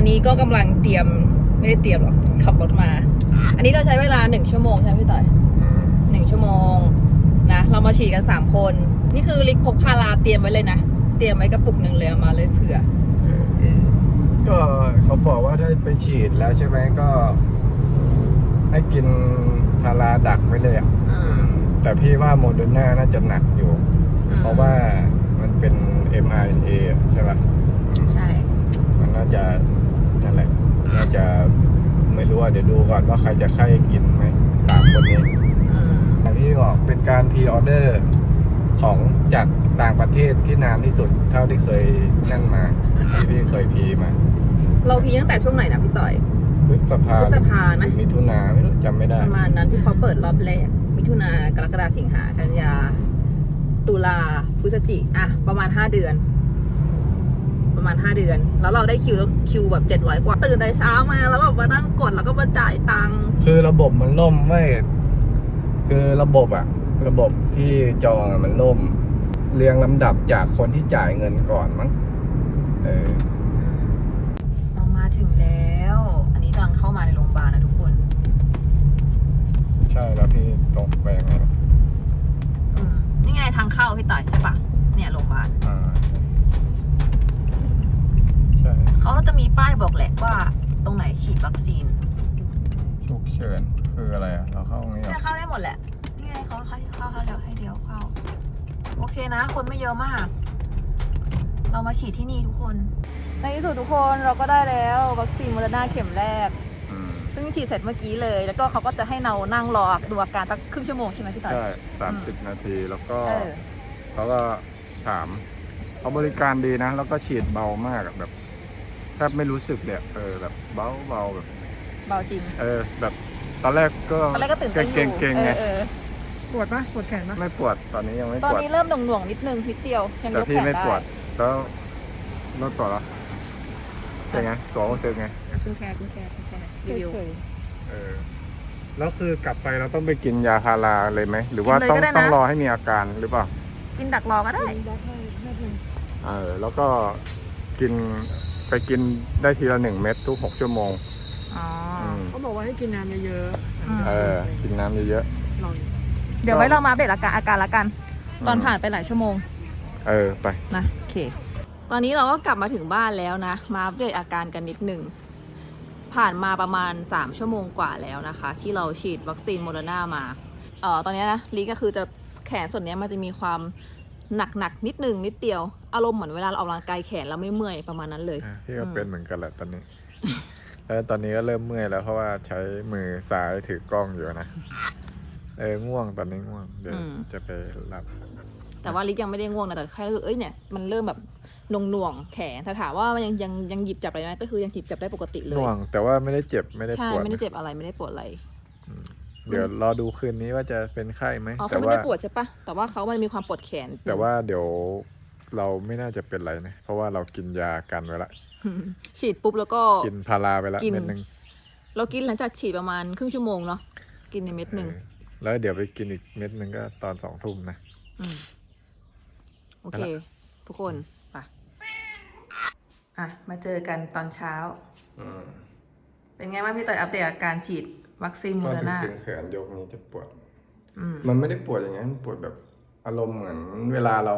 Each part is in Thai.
อนนี้ก็กำลังเตรียมไม่ได้เตรียมหรอกขับรถมา อันนี้เราใช้เวลาหนึ่งชั่วโมงใช่ไหมพี่ต่อยอืมหนึ่งชั่วโมงนะเรามาฉีดกันสามคน นี่คือลิกพกพาราเตรียมไว้เลยนะ เตรียมไว้กระปุกหนึ่งเลยเอามาเลยเผื่อเออก็เขาบอกว่าถ้าไปฉีดแล้วใช่ไหมก็ ให้กินพาราดักไว้เลยอะอืมแต่พี่ว่าโมเดอร์นาน่าจะหนักอยู่อืมเพราะว่ามันเป็น mRNA อะใช่ป่ะใช่ มันน่าจะ นั่นแหละน่าจะไม่รู้ว่าเดี๋ยวดูก่อนว่าใครจะใครกินไหมสามคนนี้อืมอย่างที่บอกเป็นการพรีออเดอร์ของจากต่างประเทศที่นานที่สุด เท่าที่เคยนั่นมาที่พี่เคยพีมา เราพีตั้งแต่ช่วงไหนนะพี่ต่อยพฤษภาพฤษภาไหมรือมิถุนาไม่รู้จำไม่ได้ ประมาณนั้นที่เขาเปิดรอบแรก มิถุนากรกฎาสิงหากันยา ตุลาพฤศจิอะประมาณห้าเดือน ประมาณห้าเดือน แล้วเราได้คิวคิวแบบเจ็ดร้อยกว่า ตื่นแต่เช้ามาแล้วแบบมานั่งกดแล้วก็มาจ่ายตังค์คือระบบมันล่มไม่คือระบบอะระบบที่จองอะมันล่ม เรียงลำดับจากคนที่จ่ายเงินก่อนมั้งเออเรามาถึงแล้ว อันนี้กำลังเข้ามาในโรงพยาบาลนะทุกคน ใช่แล้วพี่ตรงไปยังไงนะ อืมนี่ไงทางเข้าพี่ต่อยใช่ปะเนี่ยโรงพยาบาล อ่าใช่ เขาจะมีป้ายบอกแหละว่าตรงไหนฉีดวัคซีน ฉุก เฉินคืออะไรอะเราเข้าตรงนี้เหรจะอเข้าได้หมดแหละ นี่ไงเขาเข้าเข้าเข้าเดียวให้เดียวเข้า โอเคนะ คนไม่เยอะมาก เรามาฉีดที่นี่ทุกคน ในที่สุดทุกคนเราก็ได้แล้ววัคซีนโมเดอร์นาเข็มแรก อืมซึ่งฉีดเสร็จเมื่อกี้เลย แล้วก็เขาก็จะให้เรานั่งรอดูอาการสักครึ่งชั่วโมงใช่ไหมพี่ต่อย ใช่สามสิบนาทีแล้วก็ เออ เขาก็ถามเขาบริการดีนะ แล้วก็ฉีดเบามากอะแบบแทบไม่รู้สึกเลยอะเออแบบเบาเบาๆแบบ เบาจริง เออแบบ ตอนแรกก็ตอนแรกก็ตื่นเต้นอยู่เก่งๆเก่งๆไงเออเออปวดปะปวดแขนปะไม่ปวดตอนนี้ยังไม่ตอนปวดนี้เริ่มหน่วงๆนิดนึงนิดเดียวยังแต่ยกพี่แขนไม่ได้ปวดแล้วรถปวดเหรอเป็นไงตัวรู้สึกไงคุณแชร์คุณแชร์คุณแชร์รีวิวเฉยเออแล้วคือกลับไปเราต้องไปกินยาพาราเลยไหมหรือว่ากินเลยต้องก็ได้นะ ต้องรอให้มีอาการหรือเปล่ากินดักรอก็ได้ๆได้ให้ให้เพิ่มเออแล้วก็กินไปกินได้ทีละหนึ่งเม็ดทุกหกชั่วโมง อ๋ออมเขาบอกว่าให้กินน้ำเยอะอืมเออกินน้ำเยอะๆลองเดี๋ยวไว้เรามาอัปเดตอาการอาการละกัน ตอนผ่านไปหลายชั่วโมงๆเออไป นะโอเค ตอนนี้เราก็กลับมาถึงบ้านแล้วนะ มาอัปเดตอาการกันนิดหนึ่ง ผ่านมาประมาณ 3 ชั่วโมงกว่าแล้วนะคะ ที่เราฉีดวัคซีนโมเดอร์นามาเอ่อตอนนี้นะลีก็คือจะแขนส่วนเนี้ยมันจะมีความหนักหนักๆนิดหนึ่งนิดเดียว อารมณ์เหมือนเวลาเราออกกำลังกายแขนแล้วไม่เมื่อยประมาณนั้นเลย อะพี่ก็เป็นเหมือนกันแหละตอนนี้ แล้วตอนนี้ก็เริ่มเมื่อยแล้วเพราะว่าใช้มือซ้ายถือกล้องอยู่นะ เออง่วงตอนนี้ง่วง เดี๋ยวอืม จะไปหลับ แต่ว่าลิกยังไม่ได้ง่วงนะแต่แค่รู้สึกเอ้ยเนี่ยมันเริ่มแบบหน่วงๆแขนถ้าถามว่ามันยังยังยังหยิบจับอะไรไหมก็คือยังหยิบจับได้ปกติเลยง่วง แต่ว่าไม่ได้เจ็บไม่ได้ใช่ปวดไม่ได้นะเจ็บอะไรไม่ได้ปวดอะไรเดี๋ยวรอดูคืนนี้ว่าจะเป็นไข้ไหมอ๋อแต่เขาไม่ว่า ได้ปวดใช่ปะแต่ว่าเขามันมีความปวดแขนแต่ว่าเดี๋ยว เราไม่น่าจะเป็นไรนะ เพราะว่าเรากินยากันไว้ละฉีดปุ๊บแล้วก็กินพาราไปละกินเม็ดหนึ่งเรากินหลังจากฉีดประมาณครึ่งชั่วโมงเนาะกินในเม็ดหนึ่งเออแล้วเดี๋ยวไปกินอีกเม็ดหนึ่งก็ตอนสองทุ่มนะมโอเคนั่นแหละทุกคนไปอะ มาเจอกันตอนเช้าเป็นไงบ้างพี่ต่อยอัปเดตอาการฉีดวัคซีนโมก็เดอร์นาถึงแขนยกนี้จะปวดอืมมันไม่ได้ปวดอย่างนั้นมันปวดแบบอารมณ์เหมือนเวลาเรา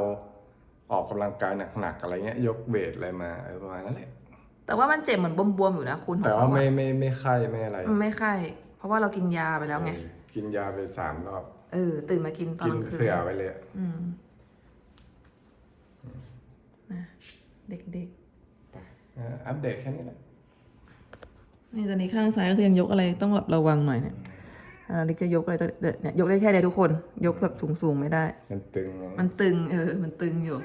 ออกกำลังกายหนักๆอะไรเงี้ย ยกเวทอะไรมาเออประมาณนั้นแหละแต่ว่ามันเจ็บเหมือนบวมๆอยู่นะคุณแต่ของว่าเขาไม่อะไม่ไม่ไข้ไม่อะไรมันไม่ไข้เพราะว่าเรากินยาไปแล้วไงเออกินยาไปสามรอบเออ ตื่นมากินตอนกิกนลางคืนเผื่อไปเลยอะอืมนะเด็กเอออัปเดตแค่นี้แหละๆนี่ตอนนี้ข้างซ้ายก็คือยังยกอะไรต้องแบบระวังหน่อยเนี่ย อ่าลิกจะยกอะไรตัวเนี่ยยกได้แค่เดียวทุกคน ยกแบบสูงๆไม่ได้ มันตึงไงมันตึงเออ มันตึงอยู่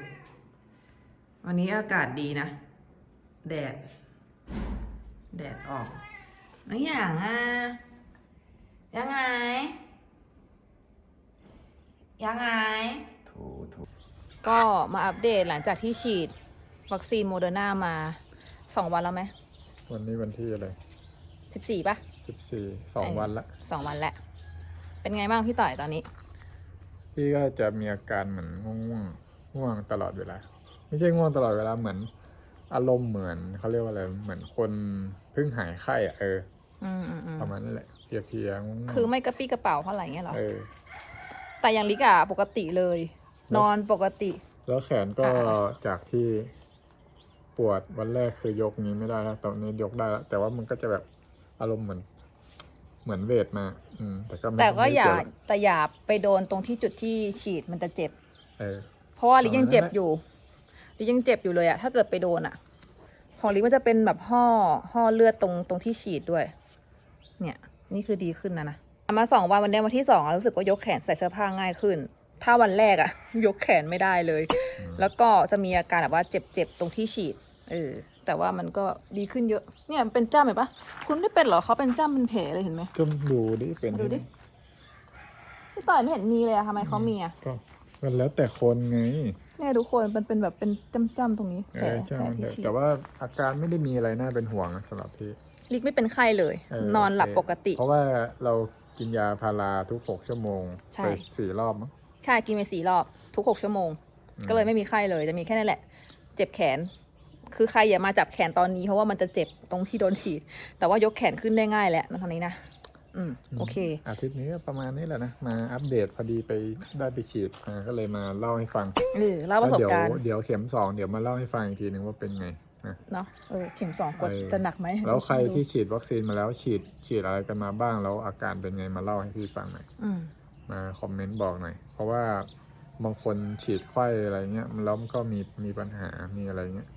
วันนี้อากาศดีนะ แดด แดดออกอะไรอย่างอะ ยังไง ยังไง ถูถูก็มาอัปเดตหลังจากที่ฉีด วัคซีนโมเดอร์นามาสองวันแล้วไหม วันนี้วันที่อะไรสิบสี่ป่ะ สิบสี่สองวันละสองวันแหละ เป็นไงบ้างพี่ต่อยตอนนี้ พี่ก็จะมีอาการเหมือนง่วงๆง่วงตลอดเวลา ไม่ใช่ง่วงตลอดเวลาเหมือน อารมณ์เหมือนเขาเรียกว่าอะไรเหมือนคนเพิ่งหายไข้อะเอออืมอืมอืมประมาณนั้นแหละเพลียๆง่วงๆคือไม่กระปี้กระเป๋าเท่าไหร่เงี้ยเหรอ เออ แต่อย่างลิกอะปกติเลยแล้วนอนปกติ แล้วแขนก็อ่า จากที่ปวดวันแรกคือยกนี้ไม่ได้แล้วตอนนี้ยกได้แล้วแต่ว่ามันก็จะแบบอารมณ์เหมือน เหมือนเวทมา อืม แต่ก็ไม่แต่ก็ไม่อย่าเวหรแต่อย่าไปโดนตรงที่จุดที่ฉีดมันจะเจ็บ เออ เพราะว่าลิกยังเจ็บประมาณนั้นอยู่ลิกยังเจ็บอยู่เลยอะถ้าเกิดไปโดนอะของลิกมันจะเป็นแบบห่อห่อเลือดตรงตรงที่ฉีดด้วย เนี่ย นี่คือดีขึ้นนะนะมาสองวันวันเนี้ยวันที่สองอะรู้สึกว่ายกแขนใส่เสื้อผ้าง่ายขึ้น ถ้าวันแรกอะ ยกแขนไม่ได้เลย แล้วก็จะมีอาการแบบว่าเจ็บๆตรงที่ฉีดเออ แต่ว่ามันก็ดีขึ้นเยอะ เนี่ยมันเป็นจ้ำเห็นปะคุณไม่เป็นเหรอเขาเป็นจ้ำเป็นแผลเลยเห็นไหม ก็ดูดิเป็นดูดิ พี่ต่อยไม่เห็นมีเลยอะทำไมเขามีอะก็ก็แล้วแต่คนไงเนี่ยทุกคนมันเป็นแบบเป็นจ้ำๆตรงนี้แผเอลอใช่แผลมันที่เถอะฉีดแต่ว่าอาการไม่ได้มีอะไรน่าเป็นห่วงนะสำหรับพี่ลิกไม่เป็นไข้เลยเออนอนหลับโเคปกติ เพราะว่าเรากินยาพาราทุกหกชั่วโมงใช่ ไปสี่รอบมั้งใช่กินไปสี่รอบทุกหกชั่วโมง อืมก็เลยไม่มีไข้เลย จะมีแค่นั้นแหละ เจ็บแขน คือใครอย่ามาจับแขนตอนนี้เพราะว่ามันจะเจ็บตรงที่โดนฉีด แต่ว่ายกแขนขึ้นได้ง่ายแหละนะทางนี้นะอืมโอเค อาทิตย์นี้ก็ประมาณนี้แหละนะ มาอัปเดตพอดีไปได้ไปฉีดมาก็เลยมาเล่าให้ฟังเออเล่าประสบการณ์แล้วเดี๋ยวเดี๋ยวเข็มสองเดี๋ยวมาเล่าให้ฟังอีกทีหนึ่งว่าเป็นไงนะเนาะเออเข็มสองกดเออจะหนักไหมแล้วใครที่ฉีดวัคซีนมาแล้วฉีดฉีดอะไรกันมาบ้างแล้วอาการเป็นไงมาเล่าให้พี่ฟังหน่อยอืมมาคอมเมนต์บอกหน่อย เพราะว่าบางคนฉีดไข้อะไรเงี้ยมันแล้วมันก็มีมีปัญหามีอะไรเงี้ยม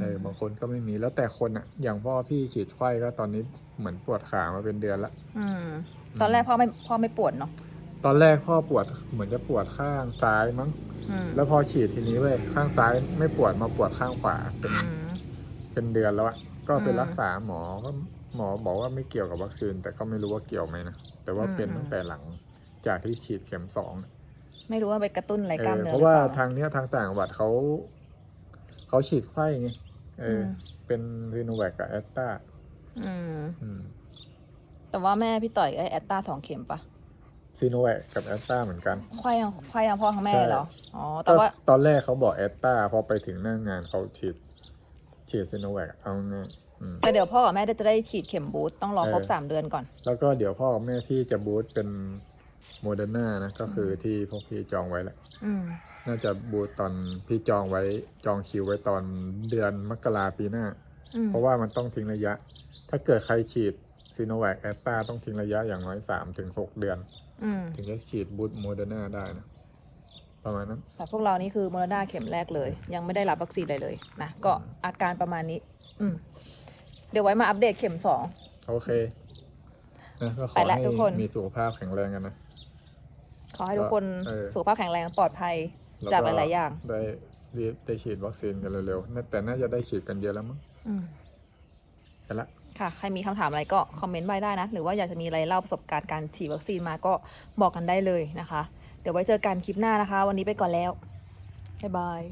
เออบางคนก็ไม่มีแล้วแต่คนอะอย่างพ่อพี่ฉีดไข้ก็ตอนนี้เหมือนปวดขามาเป็นเดือนละอืม ตอนแรกพ่อไม่พ่อไม่ปวดเนาะตอนแรกพ่อปวดเหมือนจะปวดข้างซ้ายมั้งอืมแล้วพอฉีดทีนี้เว้ยข้างซ้ายไม่ปวดมาปวดข้างขวาเป็นอืม เป็นเดือนแล้วอะก็ไปอืมรักษาหมอก็หมอบอกว่าไม่เกี่ยวกับวัคซีน แต่ก็ไม่รู้ว่าเกี่ยวไหมนะแต่ว่าอืมเป็นตั้งแต่หลังจากที่ฉีดเข็มสอง ไม่รู้ว่าไปกระตุ้นอะไรเอกล้ามอเนื้อเพราะว่าหอปล่ทางเนี้ยทางต่างจังหวัดเขา เขาฉีดไข้ไงเอออ ม เป็นซีโนแวคกับแอสตราอืมอืม แต่ว่าแม่พี่ต่อยไอแอตตาสองเข็มปะซีโนแวคกับแอสตราเหมือนกัน ไขว้ทั้งไขว้ทั้งพ่อทั้งแม่ใช่เหรอ อ๋อ แต่ว่าก็ตอนแรกเขาบอกแอสตราพอไปถึงหน้างงานเขาฉีดฉีดซีโนแวคเอาง่ายอืม แต่เดี๋ยวพ่อกับแม่จะได้ฉีดเข็มบูสต์ต้องรอครบเออ สามเดือนก่อน แล้วก็เดี๋ยวพ่อกับแม่พี่จะบูสต์เป็นโมเดอร์นานะ ก็คือที่พวกพี่จองไว้แหละอืม น่าจะบูสต์ตอนพี่จองไว้จองคิวไว้ตอนเดือนมกราปีหน้าอืมเพราะว่ามันต้องทิ้งระยะ ถ้าเกิดใครฉีดซีโนแวคแอสตราต้องทิ้งระยะอย่างน้อย3ถึง6เดือนอืมถึงจะฉีดบูสต์โมเดอร์นาได้นะประมาณนั้น แต่พวกเรานี่คือโมโรนาเข็มแรกเลย ยังไม่ได้รับวัคซีนอะไรเลยนะ ก็อาการประมาณนี้ อืม เดี๋ยวไว้มาอัปเดตเข็มสองโอเคนะก็ขไปอละให้ทุกคนมีสุขภาพแข็งแรงกันนะ ขอให้ทุกคนเออสุขภาพแข็งแรงปลอดภัยแล้ว จากหลายๆอย่าง ได้รีบได้ฉีดวัคซีนกันเร็วๆน่าแต่น่าจะได้ฉีดกันเยอะแล้วมั้งอืมไปละ ค่ะ ใครมีคำถามอะไรก็คอมเมนต์ไว้ได้นะ หรือว่าอยากจะมีอะไรเล่าประสบการณ์การฉีดวัคซีนมาก็บอกกันได้เลยนะคะ เดี๋ยวไว้เจอกันคลิปหน้านะคะ วันนี้ไปก่อนแล้ว บ๊ายบาย